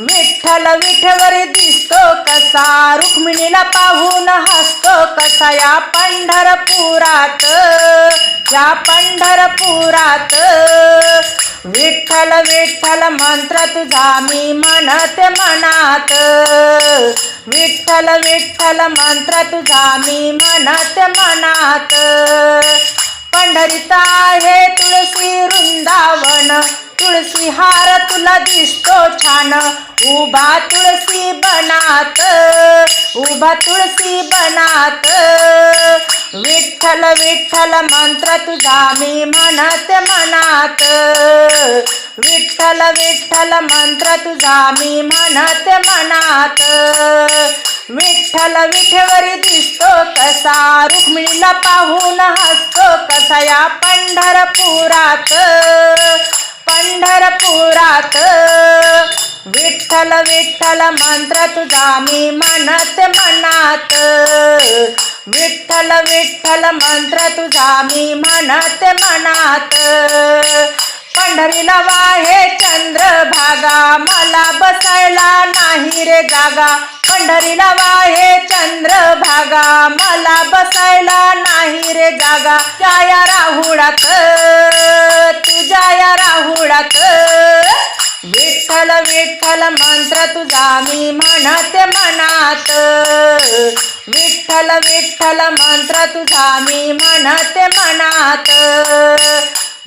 विठ्ठल विठवर दिसतो कसा? रुक्मिणीला पाहून हसतो कसा? या पंढरपुरात या पंढरपुरात. विठ्ठल विठ्ठल मंत्र तुझा मी म्हणते मनात. विठ्ठल विठ्ठल मंत्र तुझा मी म्हणते मनात. पंढरीत आहे तुळशी वृंदावन तुळशी हार तुला दिसतो छान. उभा तुळसी बनात उभा तुळसी बनात. विठ्ठल विठ्ठल मंत्र तुझा मी म्हणत मनात. विठ्ठल विठ्ठल मंत्र तुझा मी म्हणत मनात. विठ्ठल विठवरी दिसतो कसा रुक्मिणीला पाहून हसतो कसा या पंढरपुरात. पंढरपुरात. विठ्ठल विठ्ठल मंत्र तुझा मी म्हणत मनात. विठ्ठल विठ्ठल मंत्र तुझा मी म्हणत मनात. पंढरीला वाहे चंद्रभागा. मला बसायला नाही रे जागा. पंढरीला वाहे चंद्रभागा. मला बसायला नाही रे जागा. त्या या राहुडात तुझ्या या राहुडात विठ्ठल विठ्ठल मंत्र तुझा मी म्हणते मनात. विठ्ठल विठ्ठल मंत्र तुझा मी म्हणते मनात.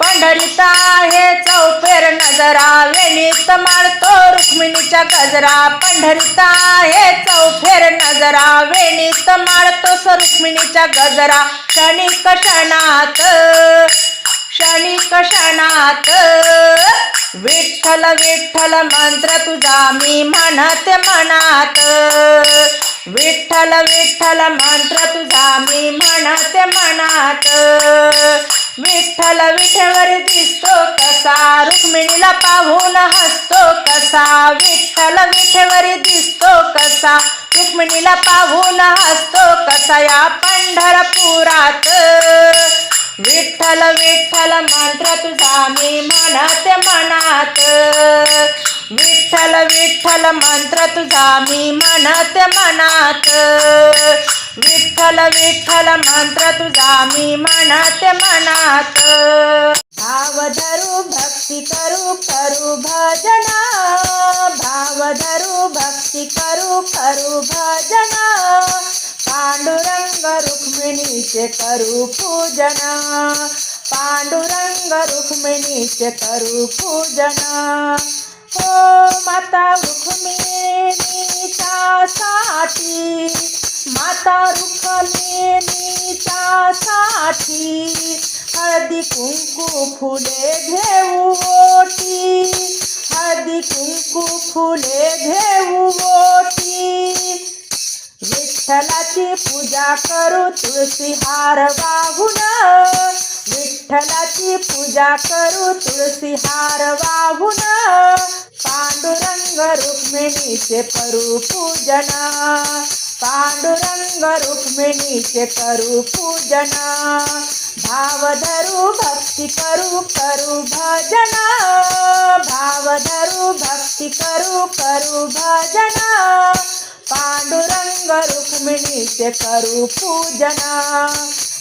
पंढरीचा आहे चौफेर नजरा वेणीत मारतो रुक्मिणीच्या गजरा. पंढरीचा आहे चौफेर नजरा वेणीत मारतो रुक्मिणीच्या गजरा. क्षणिक क्षणात क्षणिक क्षणात विठ्ठल विठ्ठल मंत्र तुझा मी म्हणत मनात. विठ्ठल विठ्ठल मंत्र तुझा मी म्हणत मनात. विठ्ठल विठेवर दिसतो कसा? रुक्मिणीला पाहून हसतो कसा? विठ्ठल विठेवर दिसतो कसा? रुक्मिणीला पाहून हसतो कसा? या पंढरपुरात. विठ्ठल विठ्ठल मंत्र तुझा मी म्हणते मनात विठ्ठल विठ्ठल मंत्र तुझा मी म्हणते मनात विठ्ठल विठ्ठल मंत्र तुझा मी म्हणते मनात भाव धरू भक्ती करू करू भजना. भाव धरू भक्ती करू करू भजना. पांडुरंग रुक्मिणीचे करू पूजन। पांडुरंग रुक्मिणीचे करू पूजन। हो माता रुक्मिणीच्या साठी माता रुक्मिणीच्या साठी हळदी कुंकू फुले घेऊ हळदी कुंकू फुले ओटी। विठ्ठलाची पूजा करू तुळशी हार वाहून. विठ्ठलाची पूजा करू तुळशी हार वाहून. पांडुरंग रुक्मिणीचे करू पूजन. पांडुरंग रुक्मिणीचे करू पूजन. भाव धरू भक्ती करू करू भजन. भाव धरू भक्ती करू करू भजन. पांडुरंग रुक्मिणीचे करू पूजना.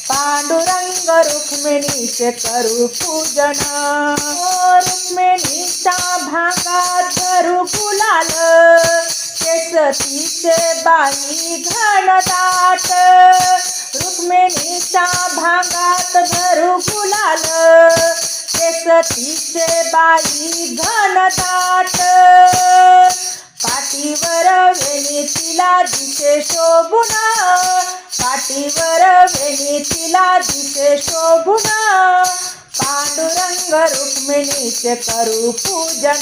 पांडुरंग रुक्मिणीचे करू पूजना. ओ रुक्मिणीच्या भागात धरू फुलाल केसतीचे बाई घनदाट. रुक्मिणीच्या भागात भरू फुलाल केसतीचे बाई घनदाट. पाठीवर वेणी तिला दिसे शोभून. पाठीवर वेणी तिला दिसे शोभून. पांडुरंग रुक्मिणीचे करू पूजन.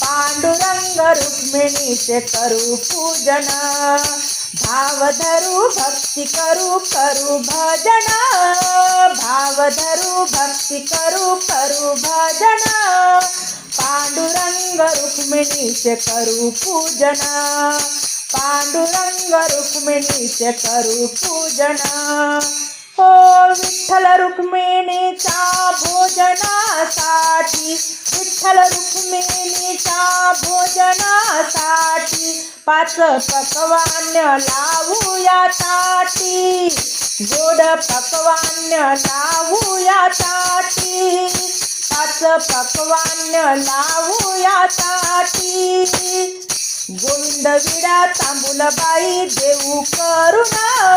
पांडुरंग रुक्मिणीचे करू पूजन. भाव धरू भक्ती करू करू भजन. भाव धरू भक्ती करू करू भजन. पांडुरंग रुक्मिणीचे करू पूजन. पांडुरंग रुक्मिणीचे करू पूजन. हो विठ्ठल रुक्मिणीच्या भोजनासाठी विठ्ठल रुक्मिणीच्या भोजनासाठी पाच पकवान लावूया ताटी. गोड पकवान लावूया ताटी. पाच पकवान लावूया ताटी. गोविंद विडा तांबुलबाई देऊ करुणा.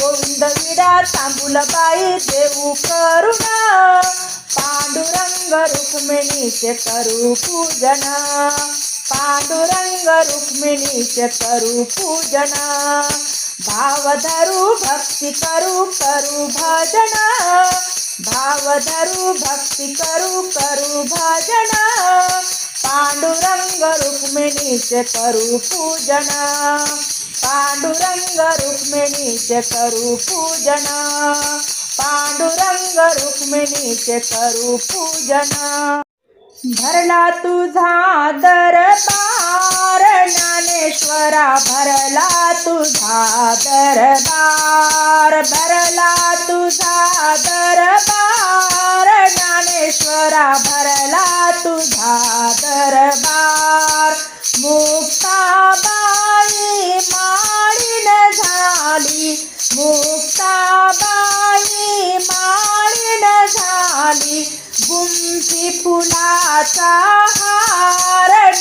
गोविंद विडा तांबुलबाई देऊ करुणा. पांडुरंग रुक्मिणीचे करू पूजन. पांडुरंग रुक्मिणीचे करू पूजना. भाव भक्ति भक्ती करू करू भजन। भाव धरू भक्ती करू करू भजन। पांडुरंग रुक्मिणीचे करू पूजन। पांडुरंग रुक्मिणीचे करू पूजन। पांडुरंग रुक्मिणीचे करू पूजन। भरला तुझा दरबार ज्ञानेश्वरा भरला तुझा दरबार भरला तुझा दरबार. ज्ञानेश्वरा भरला तुझा दरबार. मुक्ताबाई माळीन झाली मुक्ताबाई माळीन झाली. गुंफी फुलाचा हार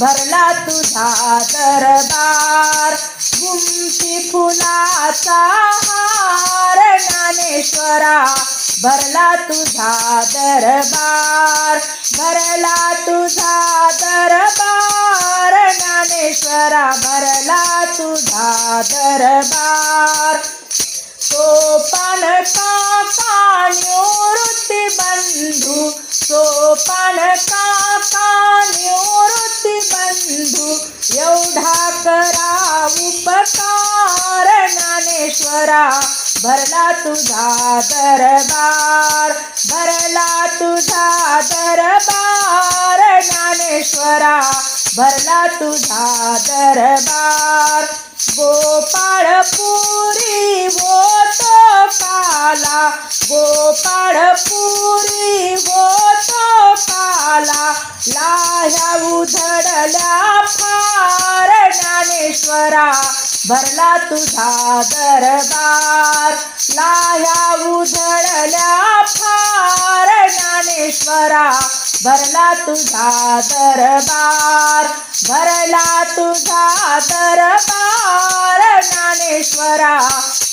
भरला तुझा दरबार. गुमती फुलाचा हार ज्ञानेश्वरा भरला तुझा दरबार. भरला तुझा दरबार ज्ञानेश्वरा भरला तुझा दरबार. सोपान काका निवृत्ती बंधू सोपान काका निवृत्ती बंधू एवढा करा उपकार ज्ञानेश्वरा. भरला तुझा दरबार भरला तुझा दरबार ज्ञानेश्वरा. भरला तुझा दरबार. गोपाळपुरी होत काला. गोपाळपुरी होत काला. लाह्या उधडल्या फार ज्ञानेश्वरा. भरला तुझा दरबार. लाया उधळल्या फार ज्ञानेश्वरा. भरला तुझा दरबार भरला तुझा दरबार ज्ञानेश्वरा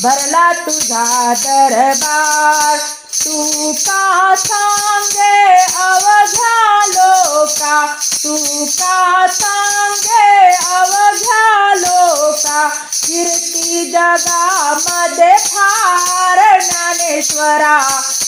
भरला तुझा दरबार. तू का सांगे अवघ्या लोका तू का सांगे अवघ्या लोका कीर्ती जगामध्ये फार ज्ञानेश्वरा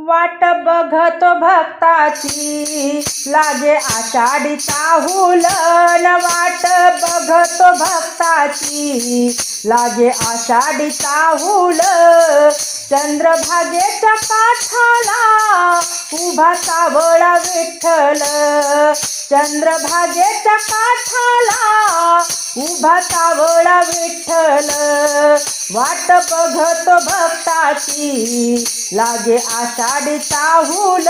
वाट बघतो भक्ताची. लागे आषाढी ताहुलन वाट बघतो भक्ताची. लागे आषाढी ताहुल चंद्रभागेच्या काठाला उभा सावळा विठ्ठल. चंद्रभागेच्या काठाला उभा सावळा विठ्ठल वाट बघतो भक्ताची. लागे आषाढी चाहुल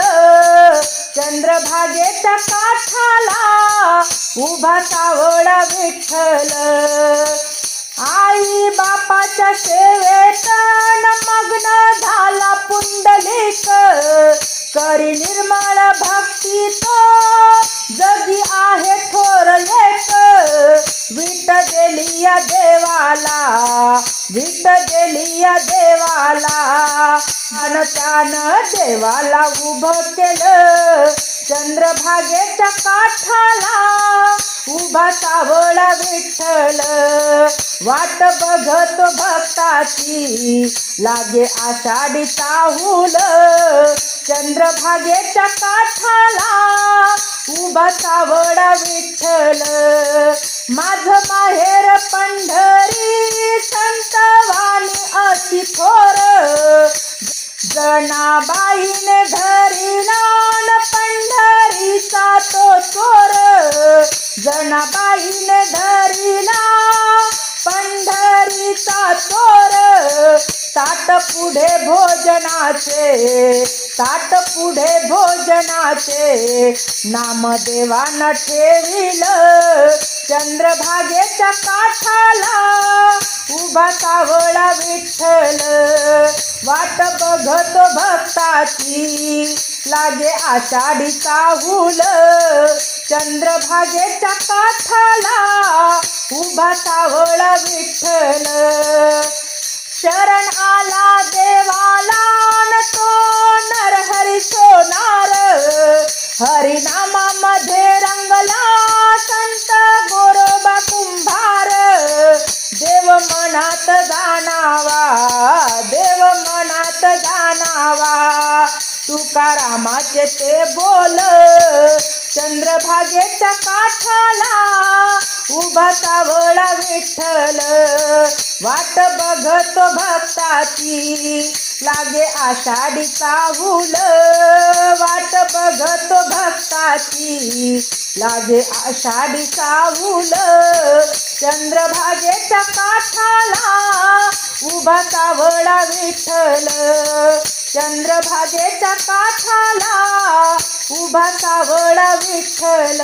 चंद्रभागेच्या काठाला उभा तावळा विठ्ठल आई बापाच्या सेवेत मग्न झाला पुंड. गेलिया देवाला भीत गेलिया देवाला. आणि देवाला उभं केलं चंद्रभागेच्या काठाला. उभा सावळा विठ्ठल वाट बघत भक्ताची. लागे आषाढी चाहूल चंद्रभागेच्या काठाला. उभा सावळा विठ्ठल माझ माहेर पंढरी संतवाणी अशी थोर. जनाबाईने घरी लान पंढरीचा तो चोर. जनाबाईने पुढे भोजनाचे ताट पुढे भोजनाचे. नामदेवानं ठेविल चंद्रभागेच्या काठाला उभा सावळा विठ्ठल. वाट बघत भक्ताची लागे आषाढी चाहूल. चंद्रभागेच्या काठाला उभा सावळा विठ्ठल. शरण आला देवाला न तो नरहरी सोनार. हरिनामामध्ये रंगला संत गोरोबा कुंभार. देव मनात जाणावा देव मनात जाणावा. तुकारामाचे ते बोल चंद्रभागेच्या काठाला उभा सावळा विठ्ठल. वाट बघतो भक्ताची लागे आषाढी चाहूल वाट बघतो भक्ताची लागे आषाढी चाहूल चंद्रभागेच्या काठाला उभा सावळा विठ्ठल. चंद्रभागेच्या काठाला उभा सावळा विठ्ठल.